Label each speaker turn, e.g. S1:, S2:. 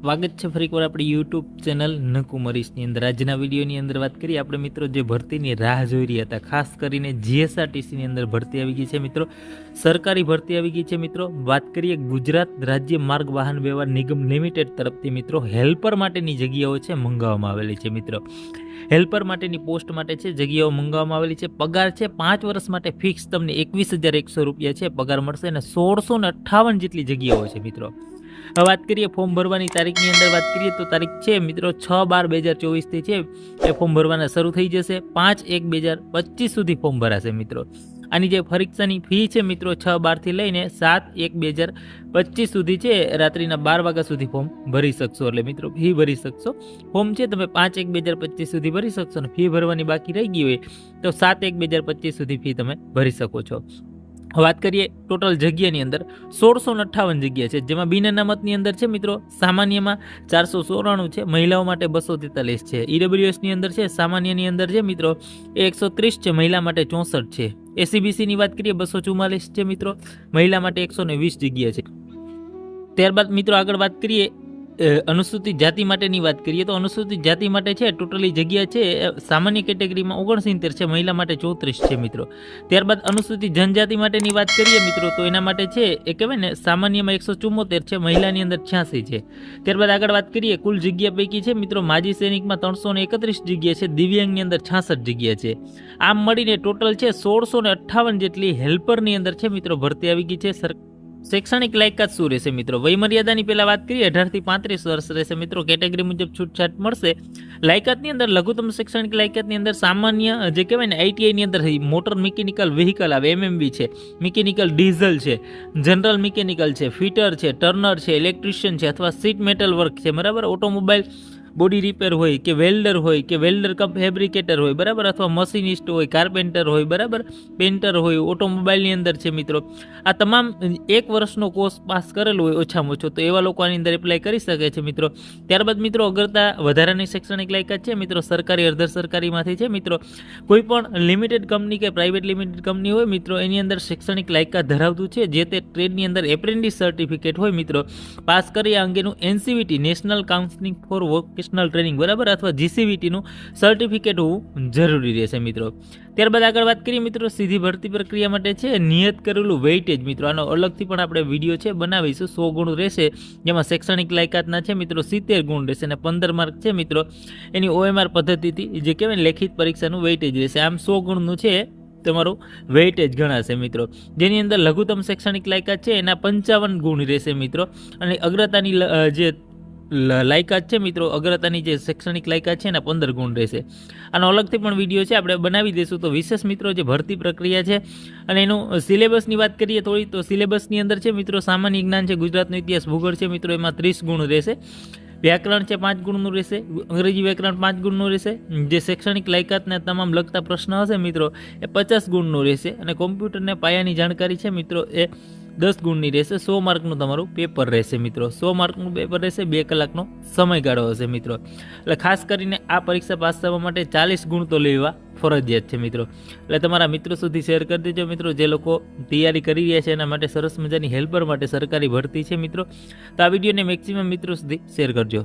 S1: સ્વાગત છે ફરી એકવાર આપણી યુટ્યુબ ચેનલ નકુમરીશની અંદર. આજના વિડીયોની અંદર વાત કરીએ આપણે મિત્રો જે ભરતીની રાહ જોઈ રહ્યા હતા, ખાસ કરીને જીએસઆરટીસીની અંદર ભરતી આવી ગઈ છે મિત્રો. સરકારી ભરતી આવી ગઈ છે મિત્રો. વાત કરીએ ગુજરાત રાજ્ય માર્ગ વાહન વ્યવહાર નિગમ લિમિટેડ તરફથી મિત્રો. હેલ્પર માટેની જગ્યાઓ છે મંગાવવામાં આવેલી છે મિત્રો. હેલ્પર માટેની પોસ્ટ માટે છે જગ્યાઓ મંગાવવામાં આવેલી છે. પગાર છે પાંચ વર્ષ માટે ફિક્સ તમને એકવીસ હજાર એકસો રૂપિયા છે. પગાર મળશે અને સોળસો ને અઠ્ઠાવન જેટલી જગ્યાઓ છે મિત્રો. વાત કરીએ ફોર્મ ભરવાની તારીખની અંદર વાત કરીએ તો તારીખ છે મિત્રો છ બાર બે હજાર ચોવીસથી છે એ ફોર્મ ભરવાના શરૂ થઈ જશે. પાંચ એક બે હજાર પચીસ સુધી ફોર્મ ભરાશે મિત્રો. આની જે પરીક્ષાની ફી છે મિત્રો છ બારથી લઈને સાત એક બે હજાર પચીસ સુધી છે રાત્રિના બાર વાગ્યા સુધી ફોર્મ ભરી શકશો. એટલે મિત્રો ફી ભરી શકશો. ફોર્મ છે તમે પાંચ એક બે હજાર પચીસ સુધી ભરી શકશો અને ફી ભરવાની બાકી રહી ગઈ હોય તો સાત એક બે હજાર પચીસ સુધી ફી તમે ભરી શકો છો. વાત કરીએ ટોટલ જગ્યાની અંદર, સોળસો અઠ્ઠાવન જગ્યા છે, જેમાં બિન અનામતની અંદર છે મિત્રો, સામાન્યમાં ચારસો ચોરાણું છે, મહિલાઓ માટે બસો તેતાલીસ છે. ઈડબ્લ્યુએસની અંદર છે, સામાન્યની અંદર છે મિત્રો એ એકસો ત્રીસ છે, મહિલા માટે ચોસઠ છે. એસીબીસીની વાત કરીએ, બસો ચુમ્માલીસ છે મિત્રો, મહિલા માટે એકસો વીસ જગ્યા છે. ત્યારબાદ મિત્રો આગળ વાત કરીએ અનુસૂચિત જાતિ માટેની વાત કરીએ તો અનુસૂચિત જાતિ માટે છે, ટોટલી જગ્યા છે સામાન્ય કેટેગરીમાં ઓગણસિત્તેર છે, મહિલા માટે ચોત્રીસ છે મિત્રો. ત્યારબાદ અનુસૂચિત જનજાતિ માટેની વાત કરીએ મિત્રો, તો એના માટે છે, એ કહેવાય ને, સામાન્યમાં એકસો ચુમ્મોતેર છે, મહિલાની અંદર છ્યાસી છે. ત્યારબાદ આગળ વાત કરીએ, કુલ જગ્યા પૈકી છે મિત્રો, માજી સૈનિકમાં ત્રણસો એકત્રીસ જગ્યા છે, દિવ્યાંગની અંદર છાસઠ જગ્યા છે. આમ મળીને ટોટલ છે, સોળસો અઠ્ઠાવન જેટલી હેલ્પરની અંદર છે મિત્રો, ભરતી આવી ગઈ છે, સર શૈક્ષણિક લાયકાત શું રહેશે મિત્રો? વયમર્યાદાની પહેલાં વાત કરીએ, અઢારથી પાંત્રીસ વર્ષ રહેશે મિત્રો. કેટેગરી મુજબ છૂટછાટ મળશે. લાયકાતની અંદર, લઘુત્તમ શૈક્ષણિક લાયકાતની અંદર સામાન્ય જે કહેવાય ને આઈટીઆઈની અંદર મોટર મિકેનિકલ વ્હીકલ આવે એમએમબી છે. મિકેનિકલ ડીઝલ છે, જનરલ મિકેનિકલ છે, ફિટર છે, ટર્નર છે, ઇલેક્ટ્રિશિયન છે, અથવા સીટ મેટલ વર્ક છે, બરાબર? ઓટોમોબાઈલ બોડી રિપેર હોય કે વેલ્ડર હોય કે વેલ્ડર કમ ફેબ્રિકેટર હોય, બરાબર? અથવા મશીનિસ્ટ હોય, કાર્પેન્ટર હોય, બરાબર? પેન્ટર હોય, ઓટોમોબાઈલની અંદર છે મિત્રો. આ તમામ એક વર્ષનો કોર્સ પાસ કરેલો હોય ઓછામાં ઓછો, તો એવા લોકો આની અંદર એપ્લાય કરી શકે છે મિત્રો. ત્યારબાદ મિત્રો, અગરતા વધારાની શૈક્ષણિક લાયકાત છે મિત્રો, સરકારી અર્ધ સરકારીમાંથી છે મિત્રો. કોઈ પણ લિમિટેડ કંપની કે પ્રાઇવેટ લિમિટેડ કંપની હોય મિત્રો, એની અંદર શૈક્ષણિક લાયકાત ધરાવતું છે, જે તે ટ્રેડની અંદર એપ્રેન્ટિસ સર્ટિફિકેટ હોય મિત્રો. પાસ કરી આ અંગેનું NCVT national counselling for vocational training બરાબર? અથવા જીસીવીટીનું સર્ટિફિકેટ હોવું જરૂરી રહેશે, મિત્રો. ત્યારબાદ આગળ વાત કરીએ, મિત્રો, સીધી ભરતી પ્રક્રિયા માટે છે, નિયત કરેલું વેઇટેજ મિત્રો. આનો અલગથી પણ આપણે વીડિયો છે, બનાવીશું. સો ગુણ રહેશે. જેમાં શૈક્ષણિક લાયકાતના છે, મિત્રો, સિત્તેર ગુણ રહેશે અને પંદર માર્ક છે, મિત્રો. એની ઓએમઆર પદ્ધતિથી, જે કહેવાય લેખિત પરીક્ષાનું વેઇટેજ રહેશે. આમ સો ગુણનું છે, તમારું વેઇટેજ ગણાશે, મિત્રો. જેની અંદર લઘુત્તમ શૈક્ષણિક લાયકાત છે, એના પંચાવન ગુણ રહેશે, મિત્રો. અને અગ્રતાની જે લાયકાત છે મિત્રો. અગ્રતાની જે શૈક્ષણિક લાયકાત છે એના પંદર ગુણ રહેશે. આનો અલગથી પણ વીડિયો છે, આપણે બનાવી દઈશું. તો વિશેષ મિત્રો, જે ભરતી પ્રક્રિયા છે, અને એનું સિલેબસની વાત કરીએ થોડી, તો સિલેબસની અંદર છે મિત્રો, સામાન્ય જ્ઞાન છે, ગુજરાતનો ઇતિહાસ ભૂગોળ છે મિત્રો, એમાં ત્રીસ ગુણ રહેશે. વ્યાકરણ છે પાંચ ગુણનું રહેશે. અંગ્રેજી વ્યાકરણ પાંચ ગુણનું રહેશે. જે શૈક્ષણિક લાયકાતને તમામ લગતા પ્રશ્ન હશે મિત્રો, એ પચાસ ગુણનું રહેશે. અને કોમ્પ્યુટરને પાયાની જાણકારી છે મિત્રો, એ દસ ગુણની રહેશે, સો માર્કનું તમારું પેપર રહેશે મિત્રો. સો માર્કનું પેપર રહેશે, બે કલાકનો સમયગાળો હશે મિત્રો. એટલે ખાસ કરીને આ પરીક્ષા પાસ થવા માટે ચાલીસ ગુણ તો લેવા ફરજિયાત છે મિત્રો. એટલે તમારા મિત્રો સુધી શેર કરી દેજો મિત્રો. જે લોકો તૈયારી કરી રહ્યા છે એના માટે સરસ મજાની હેલ્પર માટે સરકારી ભરતી છે મિત્રો. તો આ વિડીયોને મેક્સિમમ મિત્રો સુધી શેર કરજો.